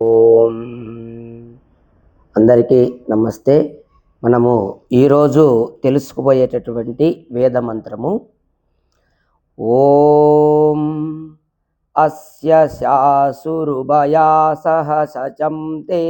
ఓం. అందరికీ నమస్తే. మనము ఈరోజు తెలుసుకుపోయేటటువంటి వేద మంత్రము ఓం. అస్య శాసురుభయా సహ సచం తే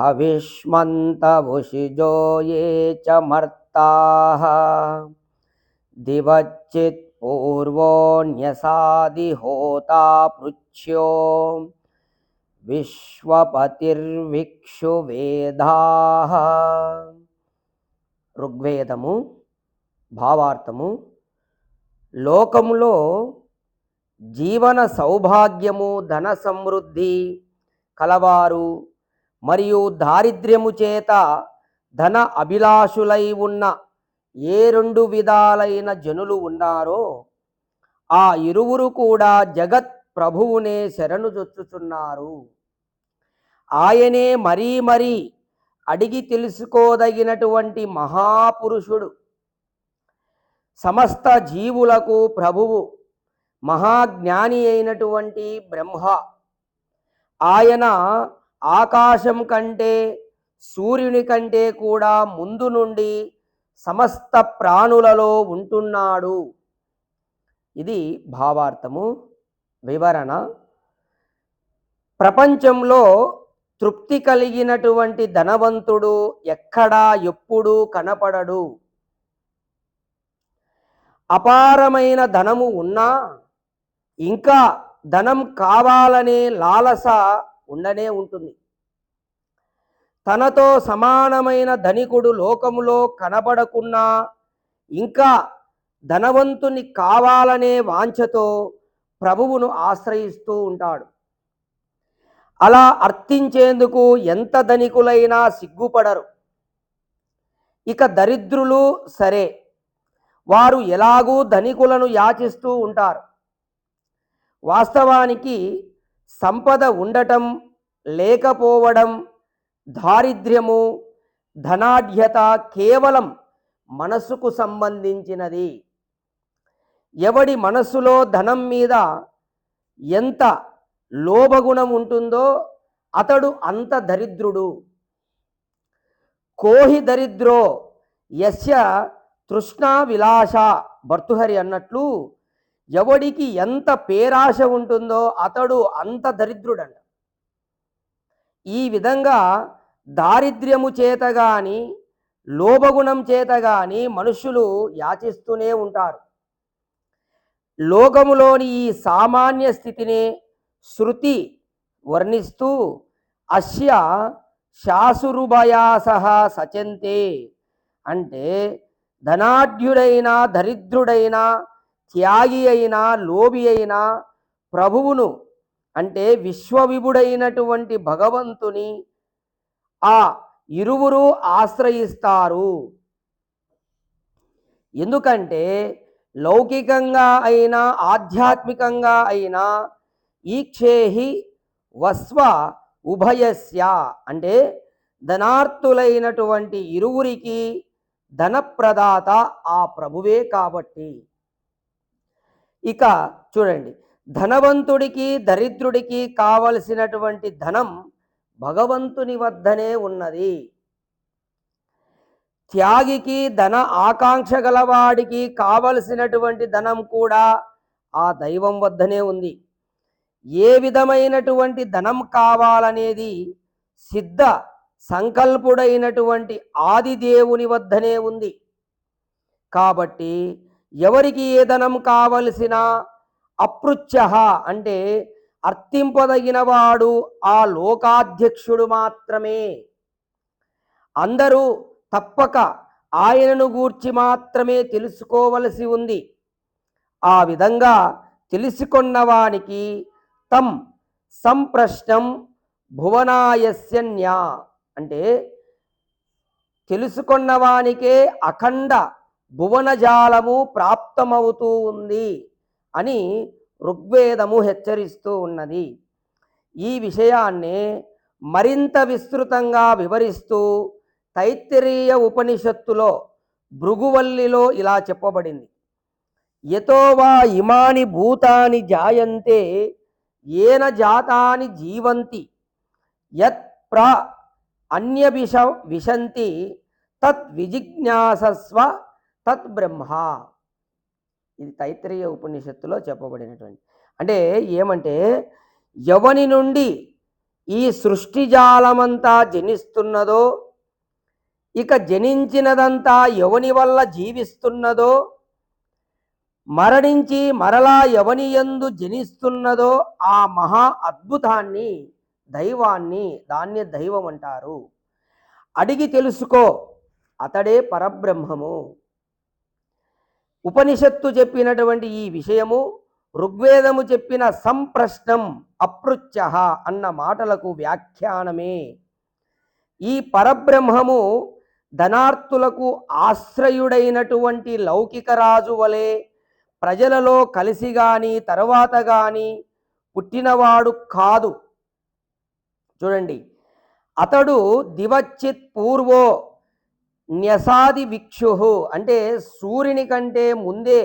హవిష్మంతభుషిజో ఏ చ మర్తాః. దివచ్చిత్ పృచ్ఛ్యో. విశ్వపతిర్విక్షు వేదా. ఋగ్వేదము భావార్థము లోకములో జీవన సౌభాగ్యము ధన సమృద్ధి కలవారు మరియు దారిద్ర్యము చేత ధన అభిలాషులై ఉన్న ఏ రెండు విధాలైన జనులు ఉన్నారో ఆ ఇరువురు కూడా జగత్ ప్రభువునే శరణు జొచ్చుచున్నారు. ఆయనే మరీ మరీ అడిగి తెలుసుకోదగినటువంటి మహాపురుషుడు. సమస్త జీవులకు ప్రభువు మహాజ్ఞాని అయినటువంటి బ్రహ్మ. ఆయన ఆకాశం కంటే సూర్యుని కంటే కూడా ముందు నుండి సమస్త ప్రాణులలో ఉంటున్నాడు. ఇది భావార్థము. వివరణ. ప్రపంచంలో తృప్తి కలిగినటువంటి ధనవంతుడు ఎక్కడా ఎప్పుడు కనపడడు. అపారమైన ధనము ఉన్నా ఇంకా ధనం కావాలనే లాలస ఉండనే ఉంటుంది. తనతో సమానమైన ధనికుడు లోకములో కనబడకున్నా ఇంకా ధనవంతుని కావాలనే వాంఛతో ప్రభువును ఆశ్రయిస్తూ ఉంటాడు. అలా అర్థించేందుకు ఎంత ధనికులైనా సిగ్గుపడరు. ఇక దరిద్రులు సరే వారు ఎలాగూ ధనికులను యాచిస్తూ ఉంటారు. వాస్తవానికి సంపద ఉండటం లేకపోవడం దారిద్ర్యము ధనాఢ్యత కేవలం మనసుకు సంబంధించినది. ఎవడి మనస్సులో ధనం మీద ఎంత లోభగుణం ఉంటుందో అతడు అంత దరిద్రుడు. కోహి దరిద్రో యస్య తృష్ణా విలాస భర్తుహరి అన్నట్లు ఎవడికి ఎంత పేరాశ ఉంటుందో అతడు అంత దరిద్రుడంట. ఈ విధంగా దారిద్ర్యము చేత కానీ లోభగుణం చేత కానీ మనుషులు యాచిస్తూనే ఉంటారు. లోకములోని ఈ సామాన్య స్థితిని శృతి వర్ణిస్తూ అస్య శాసురుభయాస సచంతే. అంటే ధనాఢ్యుడైన దరిద్రుడైనా త్యాగి అయినా లోబి అయినా ప్రభువును అంటే విశ్వవిభుడైనటువంటి భగవంతుని ఆ ఇరువురు ఆశ్రయిస్తారు. ఎందుకంటే లౌకికంగా అయినా ఆధ్యాత్మికంగా అయినా ఈక్షేహి వస్వ ఉభయస్య. అంటే ధనార్థులైనటువంటి ఇరువురికి ధనప్రదాత ఆ ప్రభువే కాబట్టి. ఇక చూడండి ధనవంతుడికి దరిద్రుడికి కావలసినటువంటి ధనం భగవంతుని వద్దనే ఉన్నది. త్యాగికి ధన ఆకాంక్ష గలవాడికి కావలసినటువంటి ధనం కూడా ఆ దైవం వద్దనే ఉంది. ఏ విధమైనటువంటి ధనం కావాలనేది సిద్ధ సంకల్పుడైనటువంటి ఆదిదేవుని వద్దనే ఉంది. కాబట్టి ఎవరికి ఏ ధనం కావలసిన అపృచ్ఛ అంటే అర్థింపదగినవాడు ఆ లోకాధ్యక్షుడు మాత్రమే. అందరూ తప్పక ఆయనను గూర్చి మాత్రమే తెలుసుకోవలసి ఉంది. ఆ విధంగా తెలుసుకొన్నవానికి తం సంప్రశ్నం భువనాయస్యన్యా అంటే తెలుసుకొన్నవానికే అఖండ భువనజాలము ప్రాప్తమవుతూ ఉంది అని ఋగ్వేదము హెచ్చరిస్తూ ఉన్నది. ఈ విషయాన్నే మరింత విస్తృతంగా వివరిస్తూ తైత్తిరీయ ఉపనిషత్తులో భృగువల్లిలో ఇలా చెప్పబడింది. యతో వా ఇమాని భూతాని జాయంతే ఏన జాతాని జీవంతి యత్ ప్ర అన్యభిష విశంతి తత్ విజిజ్ఞాసస్వ తత్ బ్రహ్మ. ఇది తైత్రీయ ఉపనిషత్తులో చెప్పబడినటువంటి. అంటే ఏమంటే ఎవని నుండి ఈ సృష్టి జాలమంతా జనిస్తున్నదో ఇక జనించినదంతా ఎవని వల్ల జీవిస్తున్నదో మరణించి మరలా ఎవని ఎందు జనిస్తున్నదో ఆ మహా అద్భుతాన్ని దైవాన్ని దాన్ని దైవం అంటారు. అడిగి తెలుసుకో అతడే పరబ్రహ్మము. ఉపనిషత్తు చెప్పినటువంటి ఈ విషయము ఋగ్వేదము చెప్పిన సంప్రశ్నం అపృచ్ఛ అన్న మాటలకు వ్యాఖ్యానమే. ఈ పరబ్రహ్మము ధనార్థులకు ఆశ్రయుడైనటువంటి లౌకిక రాజు వలె ప్రజలలో కలిసి కానీ తర్వాత కానీ పుట్టినవాడు కాదు. చూడండి అతడు దివచ్చిత్ పూర్వో న్యసాది విక్షు అంటే సూర్యుని కంటే ముందే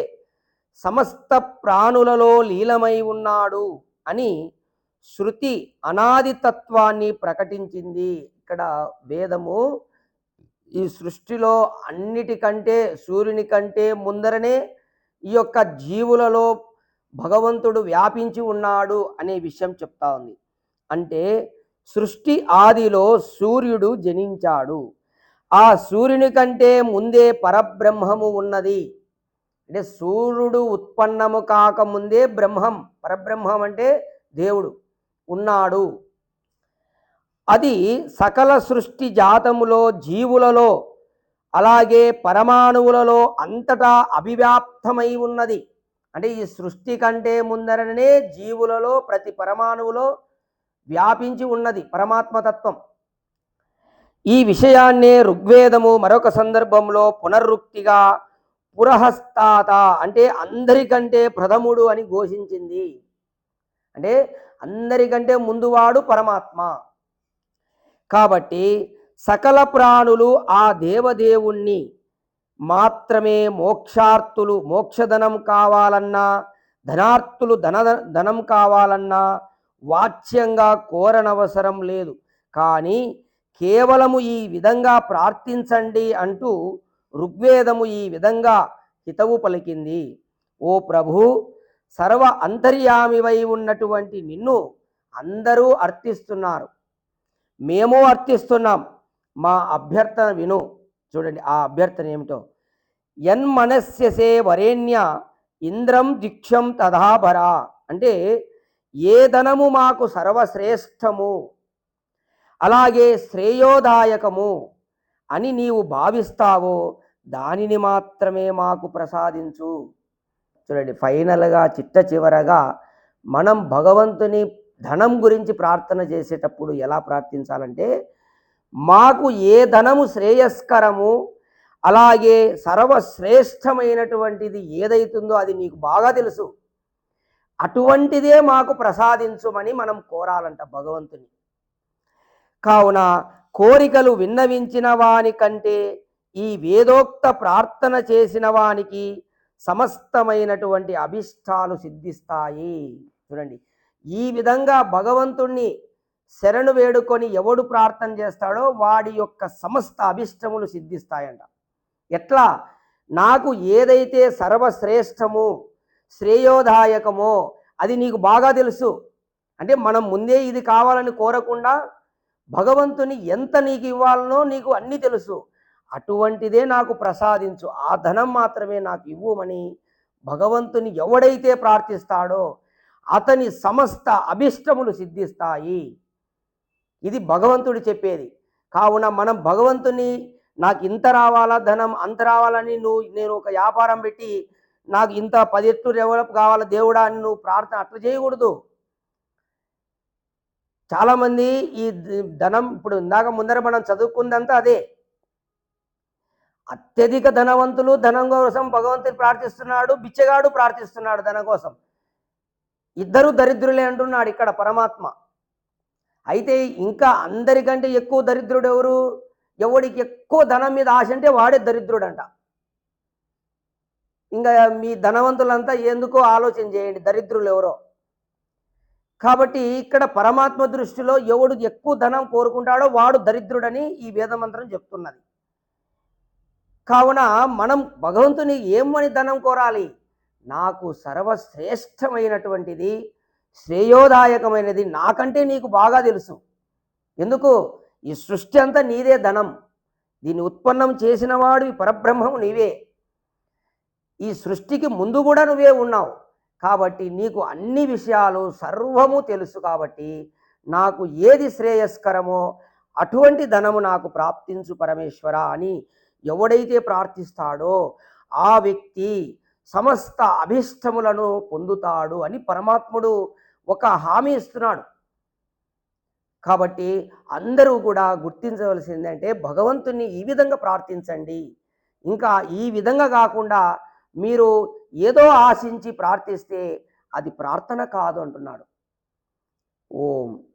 సమస్త ప్రాణులలో లీలమై ఉన్నాడు అని శృతి అనాది తత్వాన్ని ప్రకటించింది. ఇక్కడ వేదము ఈ సృష్టిలో అన్నిటికంటే సూర్యుని కంటే ముందరనే ఈ యొక్క జీవులలో భగవంతుడు వ్యాపించి ఉన్నాడు అనే విషయం చెప్తా ఉంది. అంటే సృష్టి ఆదిలో సూర్యుడు జనించాడు. ఆ సూర్యుని కంటే ముందే పరబ్రహ్మము ఉన్నది. అంటే సూర్యుడు ఉత్పన్నము కాకముందే బ్రహ్మం పరబ్రహ్మం అంటే దేవుడు ఉన్నాడు. అది సకల సృష్టి జాతములో జీవులలో అలాగే పరమాణువులలో అంతటా అభివ్యాప్తమై ఉన్నది. అంటే ఈ సృష్టి కంటే ముందరనే జీవులలో ప్రతి పరమాణువులో వ్యాపించి ఉన్నది పరమాత్మతత్వం ఈ విషయాన్నే ఋగ్వేదము మరొక సందర్భంలో పునరుక్తిగా పురహస్తాత అంటే అందరికంటే ప్రథముడు అని ఘోషించింది. అంటే అందరికంటే ముందువాడు పరమాత్మ. కాబట్టి సకల ప్రాణులు ఆ దేవదేవుణ్ణి మాత్రమే మోక్షార్థులు మోక్షధనం కావాలన్నా ధనార్థులు ధన ధనం కావాలన్నా వాచ్యంగా కోరనవసరం లేదు. కానీ కేవలము ఈ విధంగా ప్రార్థించండి అంటూ ఋగ్వేదము ఈ విధంగా హితవు పలికింది. ఓ ప్రభు సర్వ అంతర్యామివై ఉన్నటువంటి నిన్ను అందరూ అర్థిస్తున్నారు. మేము అర్థిస్తున్నాం. మా అభ్యర్థన విను. చూడండి ఆ అభ్యర్థన ఏమిటో. యన్మనస్యసే వరేణ్య ఇంద్రం దిక్షం తదాభరా అంటే ఏ ధనము మాకు సర్వశ్రేష్టము అలాగే శ్రేయోదాయకము అని నీవు భావిస్తావో దానిని మాత్రమే మాకు ప్రసాదించు. చూడండి ఫైనల్గా చిట్ట చివరగా మనం భగవంతుని ధనం గురించి ప్రార్థన చేసేటప్పుడు ఎలా ప్రార్థించాలంటే మాకు ఏ ధనము శ్రేయస్కరము అలాగే సర్వశ్రేష్టమైనటువంటిది ఏదైతుందో అది నీకు బాగా తెలుసు. అటువంటిదే మాకు ప్రసాదించుమని మనం కోరాలంట భగవంతుని. కావున కోరికలు విన్నవించిన వానికంటే ఈ వేదోక్త ప్రార్థన చేసిన వానికి సమస్తమైనటువంటి అభిష్టాలు సిద్ధిస్తాయి. చూడండి. ఈ విధంగా భగవంతుణ్ణి శరణు వేడుకొని ఎవడు ప్రార్థన చేస్తాడో వాడి యొక్క సమస్త అభిష్టములు సిద్ధిస్తాయంట. ఎట్లా? నాకు ఏదైతే సర్వశ్రేష్టము శ్రేయోదాయకమో అది నీకు బాగా తెలుసు. అంటే మనం ముందే ఇది కావాలని కోరకుండా భగవంతుని ఎంత నీకు ఇవ్వాలనో నీకు అన్నీ తెలుసు. అటువంటిదే నాకు ప్రసాదించు. ఆ ధనం మాత్రమే నాకు ఇవ్వమని భగవంతుని ఎవడైతే ప్రార్థిస్తాడో అతని సమస్త అభిష్టములు సిద్ధిస్తాయి. ఇది భగవంతుడు చెప్పేది. కావున మనం భగవంతుని నాకు ఇంత రావాలా ధనం అంత రావాలని నువ్వు నేను ఒక వ్యాపారం పెట్టి నాకు ఇంత పది ఎట్లు డెవలప్ కావాలా దేవుడా అని నువ్వు ప్రార్థన అట్లా చేయకూడదు. చాలామంది ఈ ధనం ఇప్పుడు ఇందాక ముందర మనం చదువుకుందంతా అదే. అత్యధిక ధనవంతులు ధనం కోసం భగవంతుని ప్రార్థిస్తున్నాడు బిచ్చగాడు ప్రార్థిస్తున్నాడు ధనం కోసం. ఇద్దరు దరిద్రులే అంటున్నాడు ఇక్కడ పరమాత్మ. అయితే ఇంకా అందరికంటే ఎక్కువ దరిద్రుడు ఎవరు? ఎవడికి ఎక్కువ ధనం మీద ఆశ అంటే వాడే దరిద్రుడంట. ఇంకా మీ ధనవంతులంతా ఎందుకో ఆలోచన చేయండి దరిద్రులు ఎవరో. కాబట్టి ఇక్కడ పరమాత్మ దృష్టిలో ఎవడు ఎక్కువ ధనం కోరుకుంటాడో వాడు దరిద్రుడని ఈ వేదమంత్రం చెప్తున్నది. కావున మనం భగవంతుని ఏమని ధనం కోరాలి? నాకు సర్వశ్రేష్టమైనటువంటిది శ్రేయోదాయకమైనది నాకంటే నీకు బాగా తెలుసు. ఎందుకు? ఈ సృష్టి అంతా నీదే ధనం. దీన్ని ఉత్పన్నం చేసిన వాడివి పరబ్రహ్మము నీవే. ఈ సృష్టికి ముందు కూడా నువ్వే ఉన్నావు. కాబట్టి నీకు అన్ని విషయాలు సర్వము తెలుసు కాబట్టి నాకు ఏది శ్రేయస్కరమో అటువంటి ధనము నాకు ప్రాప్తించు పరమేశ్వర అని ఎవడైతే ప్రార్థిస్తాడో ఆ వ్యక్తి సమస్త అభిష్టములను పొందుతాడు అని పరమాత్ముడు ఒక హామీ ఇస్తున్నాడు. కాబట్టి అందరూ కూడా గుర్తించవలసింది అంటే భగవంతుని ఈ విధంగా ప్రార్థించండి. ఇంకా ఈ విధంగా కాకుండా మీరు ఏదో ఆశించి ప్రార్థిస్తే అది ప్రార్థన కాదు అంటున్నాడు. ఓం.